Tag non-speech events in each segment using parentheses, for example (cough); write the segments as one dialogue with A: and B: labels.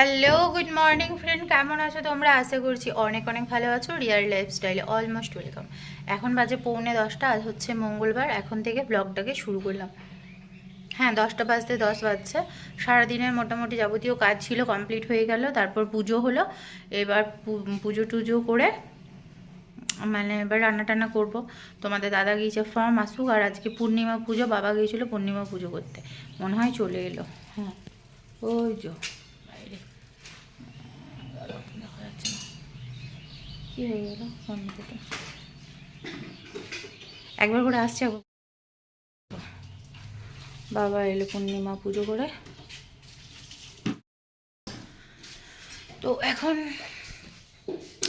A: Hello good morning friend কেমন আছো তোমরা? আশা করছি অনেক অনেক ভালো আছো। রিয়াল লাইফস্টাইলে অলমোস্ট ওয়েলকাম এখন বাজে পৌনে দশটা, আজ হচ্ছে মঙ্গলবার। এখন থেকে ব্লগটাকে শুরু করলাম। হ্যাঁ দশটা বাজতে দশ বাজছে। সারাদিনের মোটামুটি যাবতীয় কাজ ছিল কমপ্লিট হয়ে গেল। তারপর পুজো হলো। এবার পুজো টুজো করে মানে এবার রান্না টান্না করব। তোমাদের দাদা গিয়েছে ফর্ম আসুক, আর আজকে পূর্ণিমা পুজো, বাবা গিয়েছিল পূর্ণিমা পুজো করতে। মনে হয় চলে এলো। হ্যাঁ ওই যো বাইরে দাঁড়াও, দেখা যাচ্ছে না কী হয়ে গেল? অন্যদিকে একবার করে আসছে বাবা এলো পূর্ণিমা পুজো করে। তো এখন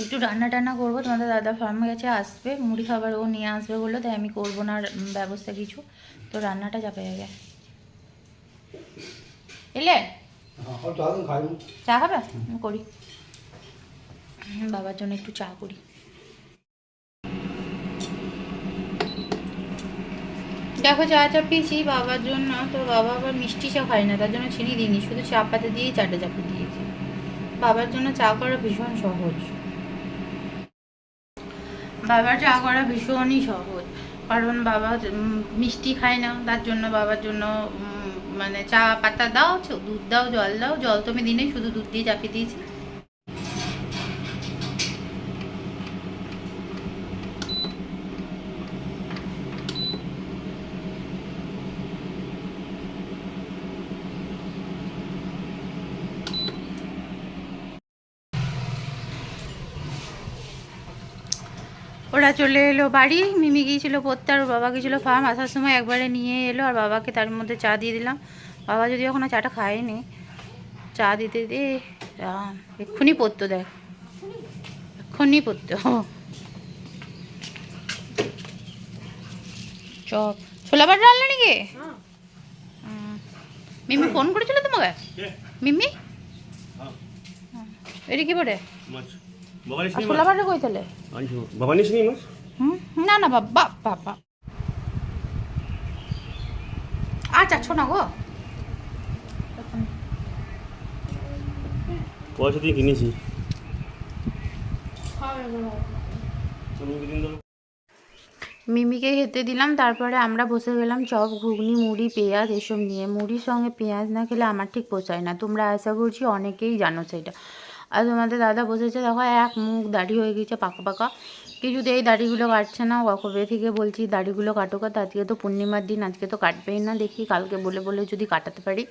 A: একটু রান্না টান্না করব। তোমাদের দাদা ফার্মে গেছে আসবে। মুড়ি খাবার ও নিয়ে আসবে বলল তাই আমি করব না ব্যবস্থা কিছু। তো রান্নাটা চাপে যাবে এলে?
B: হ্যাঁ,
A: চা খাবে? করি। বাবার জন্য একটু চা করি। দেখো, চা চা পিয়েছি বাবার জন্য, তো বাবা আবার মিষ্টি চা খায় না, তার জন্য চিনি দিইনি, শুধু চা পাতা দিয়েই চাটা চাপে দিয়েছি। বাবার জন্য চা করা ভীষণ সহজ। বাবার চা করা ভীষণই সহজ, কারণ বাবা মিষ্টি খায় না, তার জন্য বাবার জন্য মানে চা পাতা দাও দুধ দাও, জল দাও, জল তো আমি দিনে শুধু দুধ দিয়ে চাপিয়ে দিয়েছি। ওরা চলে এলো বাড়ি মিমি গিয়েছিল পড়তে আর বাবা গিয়েছিল ফার্ম আসার সময় একবারে নিয়ে এলো আর বাবাকে তার মধ্যে চা দিয়ে দিলাম। বাবা যদি এখনও চাটা খায়নি চা দিতে দে রাম, এক্ষুনি পড়তো দেখ। এক্ষুনি পড়তো। চপ। ছোলা বাটা রান্না নাকি। মিমি ফোন করেছিল তোমাকে? মিমি? এটা কি আর ছোলা বাটা কই তাহলে?
B: বাবা নিস মাছ
A: হুম? না না বাবা বাবা আর যাচ্ছ না গো।
B: পয়সা দিয়ে কিনেছি।
A: মিমিকে খেতে দিলাম তারপরে আমরা বসে গেলাম চপ ঘুগনি মুড়ি পেঁয়াজ এসব নিয়ে। মুড়ির সঙ্গে পেঁয়াজ না খেলে আমার ঠিক পোষায় না। তোমরা আশা করছি অনেকেই জানো সেটা। আর তোমাদের দাদা বসেছে, দেখো এক মুখ দাড়ি হয়ে গেছে পাকা পাকা। কিছুতে এই দাড়িগুলো কাটছে না কবে থেকে বলছি দাড়িগুলো কাটো কাট আজকে তো পূর্ণিমার দিন, আজকে তো কাটবেই না, দেখি কালকে বলে বলে যদি কাটাতে পারি।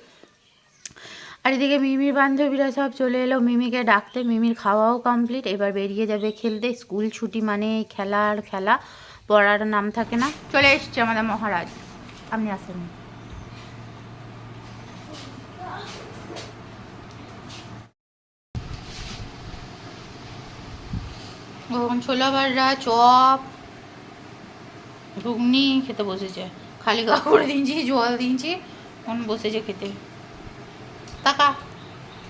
A: আর এদিকে মিমির বান্ধবীরা সব চলে এলো, মিমিকে ডাকতে, মিমির খাওয়াও কমপ্লিট এবার বেরিয়ে যাবে খেলতে। স্কুল ছুটি মানে এই খেলা আর খেলা, পড়ার নাম থাকে না। চলে এসছে আমাদের মহারাজ। আপনি আসেন। ছোলা বাড়রা চপ, ঘুগনি খেতে বসেছে। খালি গা করে দিয়েছি, জল দিয়েছি, এখন বসেছে খেতে। তাকা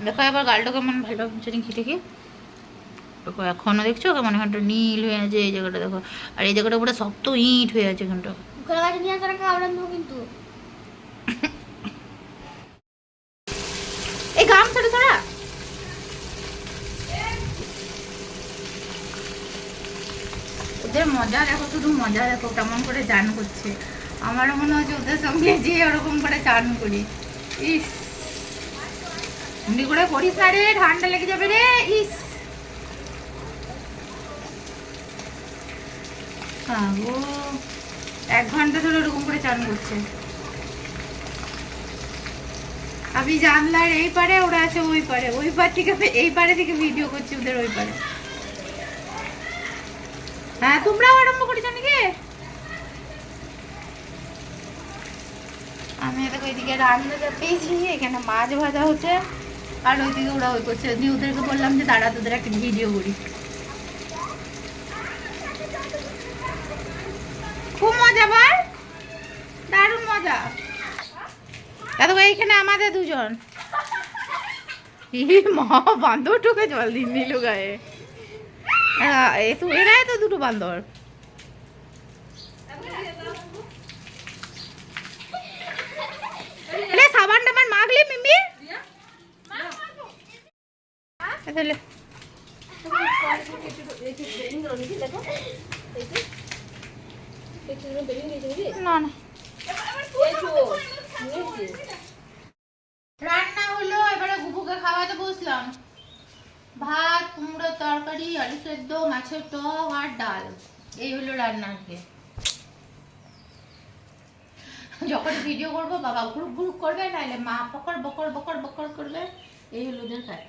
A: দেখো এবার গালটা কেমন ভালো হচ্ছে নাকি দেখি দেখো এখনও দেখছ কেমন এখানটা নীল হয়ে আছে, এই জায়গাটা দেখো। আর এই জায়গাটা পুরো শক্ত ইট হয়ে আছে এখানটা।
C: কিন্তু
A: এই গাম ছাড়ো ছাড়া ওদের মজা দেখো, শুধু মজা দেখো, কেমন করে চান করছে। আমারও মনে হচ্ছে ওদের সঙ্গে যে ওরকম করে চান করি। ইস। এমনি করে করিস রে ঠান্ডা লেগে যাবে রে, ইস। এক ঘণ্টা ধরে ওরকম করে চান করছে। আমি জানলার এই পারে, ওরা আছে ওই পারে, ওই পার থেকে, এই পারে থেকে ভিডিও করছি, ওদের ওই পারে। হ্যাঁ তোমরাও আরম্ভ করেছ নাকি? আমি দেখো এদিকে রান্না এখানে মাছ ভাজা হচ্ছে, আর ওইদিকে ওরা ওই করছে। দিয়ে ওদেরকে বললাম যে দাঁড়া তোদের একটা ভিডিও করি। খুব মজা ভাই, দারুণ মজা। দেখো এইখানে আমাদের দুজন। মা, বান্দর ঢুকে জল দিন নিল গায়ে। এরাই তো দুটো বান্দর। সাবান টাবান মিমি? রান্না হলো এবারে গুপুকে খাওয়াতে বসলাম। ভাত কুমড়োর তরকারি আলু সেদ্ধ মাছের টক আর ডাল। এই হলো রান্না আজকে। যখন ভিডিও করব বাবা গ্রুপ গ্রুপ করবে নাহলে মা বকর বকর বকর বকর করবে। এই হলো ওদের কাজ।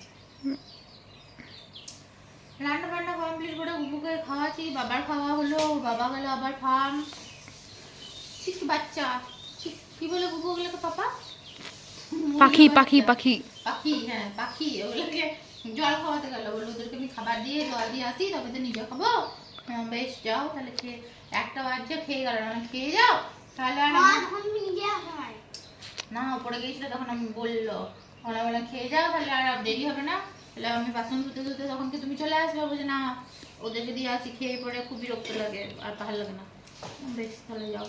A: রান্না বান্না কমপ্লিট করে গুপুকে খাওয়াচ্ছি বাবার খাওয়া হলো বাবা গেল আবার ফার্ম ঠিক বাচ্চা। ঠিক কি বলে গুলোকে পাপা?
D: পাখি পাখি পাখি।
A: পাখি হ্যাঁ পাখি। ওগুলোকে জল খাওয়াতে গেল। বলল ওদেরকে আমি খাবার দিয়ে জল দিয়ে আসি তবে তো নিজে খাব। বেশ যাও তাহলে খেয়ে একটা বাজছে খেয়ে গেল। না খেয়ে যাও তাহলে আর না উপরে গিয়েছিল তখন আমি বলল ওরা বলে খেয়ে যাও তাহলে আর দেরি হবে না। তাহলে আমি বাসন ধুতে ধুতে তখন কি তুমি চলে আসবে? বলছে না ওদেরকে দিয়ে আসি খেয়ে পরে খুব বিরক্ত লাগে আর ভালো লাগে না। বেশ তাহলে যাও।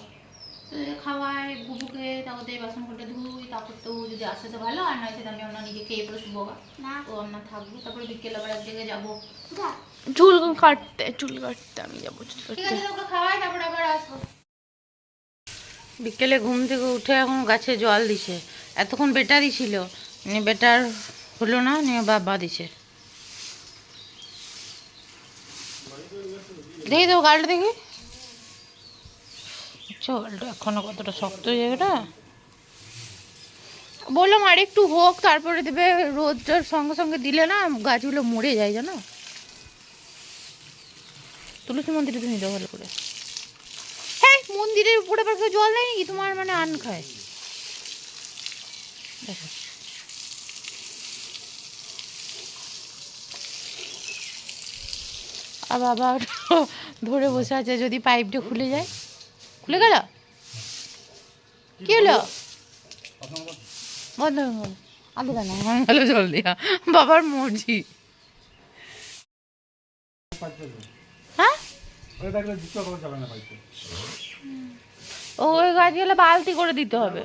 A: তো এই খাওয়াই বুবুকে তারপর এই বাসন কোটে ধুই তারপর তো যদি আসে তো ভালো আর নয়তো আমি আমরা নিজে খেয়ে পরে শুবো গা।
C: না।
A: তো আমরা থাকব তারপরে বিকেল আবার এক জায়গায় যাব।
D: চুল কাটতে চুল কাটতে আমি যাব চুল
A: ঠিক
D: কাটতে
A: আছে ওকে খাওয়াই তারপরে আবার আসব। বিকেলে ঘুম থেকে উঠে এখন গাছে জল দিছে। এতক্ষণ বেটারই ছিল নিয়ে বেটার হলো না নিয়ে বাবা দিছে। দেখি তো গাড়িটা দেখি। জলটা এখনও কতটা শক্ত জায়গাটা? বললাম আর একটু হোক, তারপরে দেবে রোদটার সঙ্গে সঙ্গে দিলে না গাছগুলো মরে যায়, জানো? তুলসী মন্দিরে তুমি দাও ভালো করে। হ্যাঁ মন্দিরের উপরে কেউ জল দেয় নাকি? তোমার মানে আন খায়। দেখো। বাবা ধরে বসে আছে, যদি পাইপটা খুলে যায়। খুলে গেল? কি হলো? বন্ধ আলু কেন? ভালো জল দিয়া। বাবার মর্জি। হ্যাঁ? ও ওই গাছগুলো বালতি করে দিতে হবে।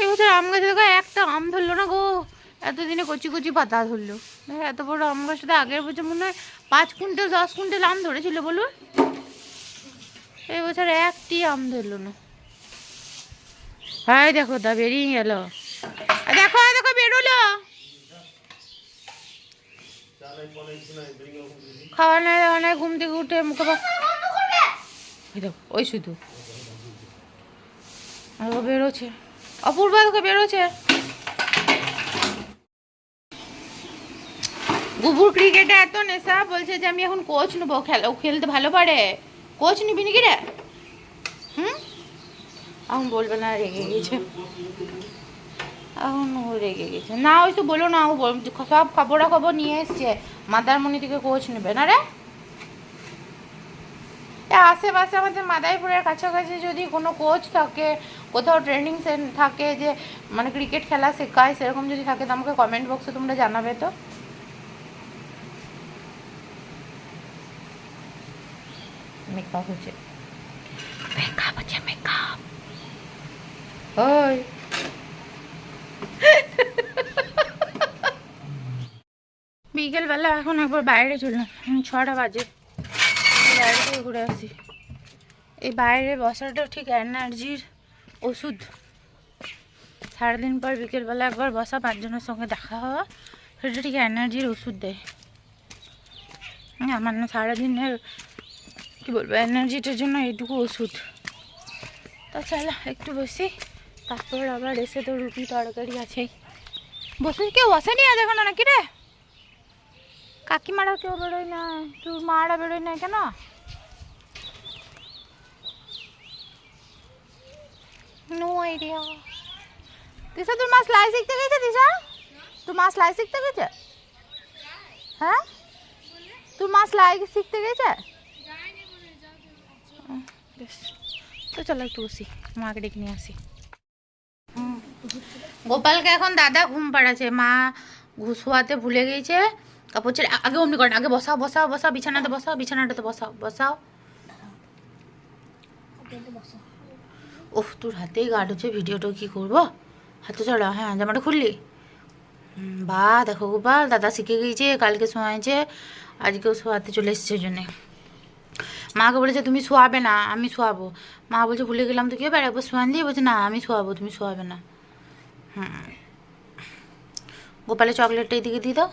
A: এই বছর আম গাছে দেখো একটা আম ধরলো না গো। এতদিনে কচি কচি পাতা ধরলো। এত বড় আম গাছটা আগের বছর মনে হয় পাঁচ কুইন্টাল দশ কুইন্টাল আম ধরেছিল বলুন। এই বছর একটি আম ধরলো না। হাই দেখো দা বেরিয়ে গেল। দেখো দেখো বেরোলো। খাওয়া নাই দাওয়া ঘুম থেকে উঠে মুখে দেখো, ওই শুধু। ও বেরোচ্ছে। অপূর্ব দেখো বেরোচ্ছে। গুবুর ক্রিকেটে এত নেশা, বলছে যে আমি এখন কোচ নেব, খেলা, খেলতে ভালো পারে। কোচ নিবি নাকি রে? হুম? এখন বলবে না, রেগে গেছে। এখন ও রেগে গেছে। না, ওই তো বলো না, ও বল- সব খবরা খবর নিয়ে এসছে। মাদারমণি থেকে কোচ নেবে, না রে? আশেপাশে আমাদের মাদারীপুরের কাছাকাছি যদি কোনো কোচ থাকে, কোথাও ট্রেনিং থাকে যে মানে ক্রিকেট খেলা শেখায়, সেরকম যদি থাকে, তো আমাকে কমেন্ট বক্সে তোমরা জানাবে তো। মেকআপ হচ্ছে মেকআপ হচ্ছে মেকআপ ওই বিকেলবেলা এখন একবার বাইরে চললাম এখন ছটা বাজে। বাইরে থেকে ঘুরে আসি। এই বাইরে বসাটা ঠিক এনার্জির ওষুধ। সারাদিন পর বিকেলবেলা একবার বসা পাঁচজনের সঙ্গে দেখা হওয়া সেটা ঠিক এনার্জির ওষুধ দেয়। আমার না সারাদিনের কী বলব এনার্জিটার জন্য এইটুকু ওষুধ। তা চলো একটু বসি, তারপর আবার এসে তো রুটি তরকারি আছেই। বসে কেউ বসেনি আজ এখন নাকি রে? কাকিমারা কেউ বেরোয় না তোর মারা বেরোয় না কেন? নো আইডিয়া দিশা, তোর মা সেলাই শিখতে গেছে, দিশা? তোর মা সেলাই শিখতে গেছে? হ্যাঁ? তোর মা সেলাই শিখতে গেছে? মাকে ডেকে নিয়ে আসি। গোপালকে এখন দাদা ঘুম পাড়াচ্ছে, মা ভুলে কাপড় ছেড়ে আগে আগে বসাও বসাও বিছানাতে বসাও, বিছানাটাতে বসাও বসাও। তোর হাতেই ভিডিওটা কি করব? হাতে চড়া হ্যাঁ জামাটা খুললি? বা, দেখো গোপাল, দাদা শিখে গিয়েছে, কালকে শোয়াইছে, আজকেও শোয়াতে চলে এসছে জন্যে। মাকে বলেছে তুমি শোয়াবে না আমি শোয়াবো। মা বলছে ভুলে গেলাম তো কি হবে? আর একবার শোয়ান দিয়ে? বলছে না আমি শোয়াবো তুমি শোয়াবে না। হুম। গোপালের চকলেটটা এদিকে দিয়ে দাও।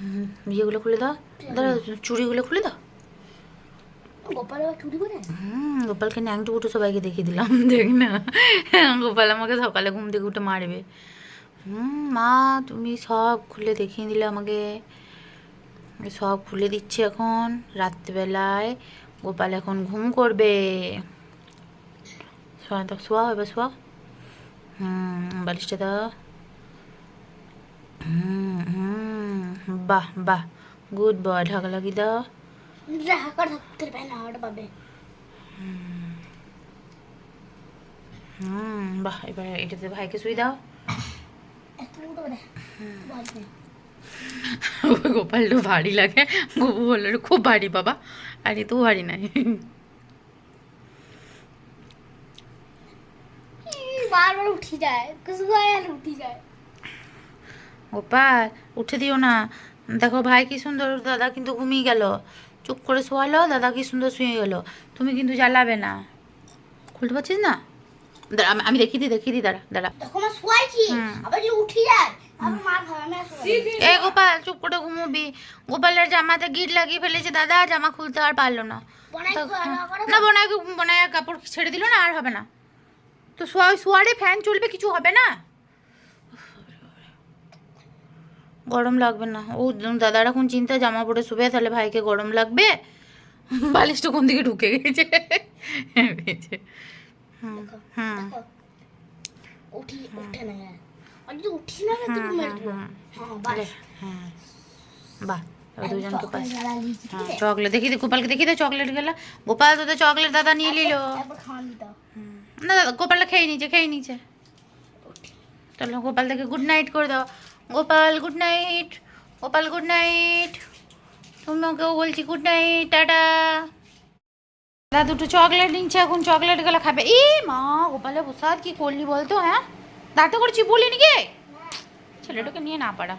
A: হুম। ইয়েগুলো খুলে দাও। দাঁড়াও চুড়িগুলো খুলে দাও। হুম গোপালকে ন্যাংটু উঠে সবাইকে দেখিয়ে দিলাম (laughs) দেখ না। গোপাল আমাকে সকালে ঘুম থেকে উঠে মারবে। হুম মা তুমি সব খুলে দেখিয়ে দিলে আমাকে। আমি সব খুলে দিচ্ছি এখন। রাত্রিবেলায় গোপাল এখন ঘুম করবে। শোয়া তো শোয়া এবার শোয়া। হুম বালিশটা দাও। হুম হুম বাহ বাহ। গুড বয় ঢাকা লাগিয়ে দাও
C: পারে না পাবে।
A: হুম বাহ এবারে এটাতে ভাইকে শুই দাও।
C: একটা (laughs) বাজবে
A: গোপালটা ভারী লাগে। গোপু বলল খুব ভারী বাবা। আর তো ভারী নাই।
C: বারবার উঠি যায় কিছু আর উঠি যায়।
A: গোপাল উঠে দিও না। দেখো ভাই কি সুন্দর দাদা কিন্তু ঘুমিয়ে গেল। চুপ করে শোয়ালো দাদা কি সুন্দর শুয়ে গেল। তুমি কিন্তু জ্বালাবে না। খুলতে পারছিস না? দাঁড়া আমি- দেখিয়ে দিই দেখিয়ে দিই দাঁড়া দাঁড়া।
C: তখন শোয়াইছি আবার যদি উঠি যায়
A: এ গোপাল চুপ করে ঘুমোবি। গোপালের জামাতে গিট লাগিয়ে ফেলেছে দাদা জামা খুলতে আর পারল না।
C: বনাই না
A: বোনায় বোনায় কাপড় ছেড়ে দিল না আর হবে না। তো শোয়া শোয়ারে ফ্যান চলবে কিছু হবে না? গরম লাগবে না। ও দাদার এখন চিন্তা জামা পরে শুবে তাহলে ভাইকে গরম লাগবে? বালিশটা কোন দিকে ঢুকে গেছে। হুম। হুম
C: দেখো। উঠি উঠে না যায়। আর যদি উঠি না যায়, তুমি মেরে দিও। হ্যাঁ, বাস।
A: হ্যাঁ বাহ এবার দুজনকে
C: চকলেট
A: পাস
C: জ্বালা দিয়েছি, ঠিক
A: হ্যাঁ
C: আছে?
A: চকলেট দেখি দে গোপালকে দেখি দে চকলেট গেলা গোপাল তো চকলেট দাদা নিয়ে নিল
C: একবার খাওয়ান দিতে
A: না দাদা গোপালটা খেয়ে নিচ্ছে খেয়ে নিচ্ছে চলো গোপাল থেকে গুড নাইট করে দাও Gopal good night Gopal good night তোমাকেও বলছি গুড নাইট টাটা দাদা দুটো চকলেট নিচ্ছে এখন চকলেটগুলো খাবে ই মা গোপালের প্রসাদ কি করলি বলতো হ্যাঁ দাঁড়তে করছি বলিনি গে। ছেলেটাকে নিয়ে না পারা।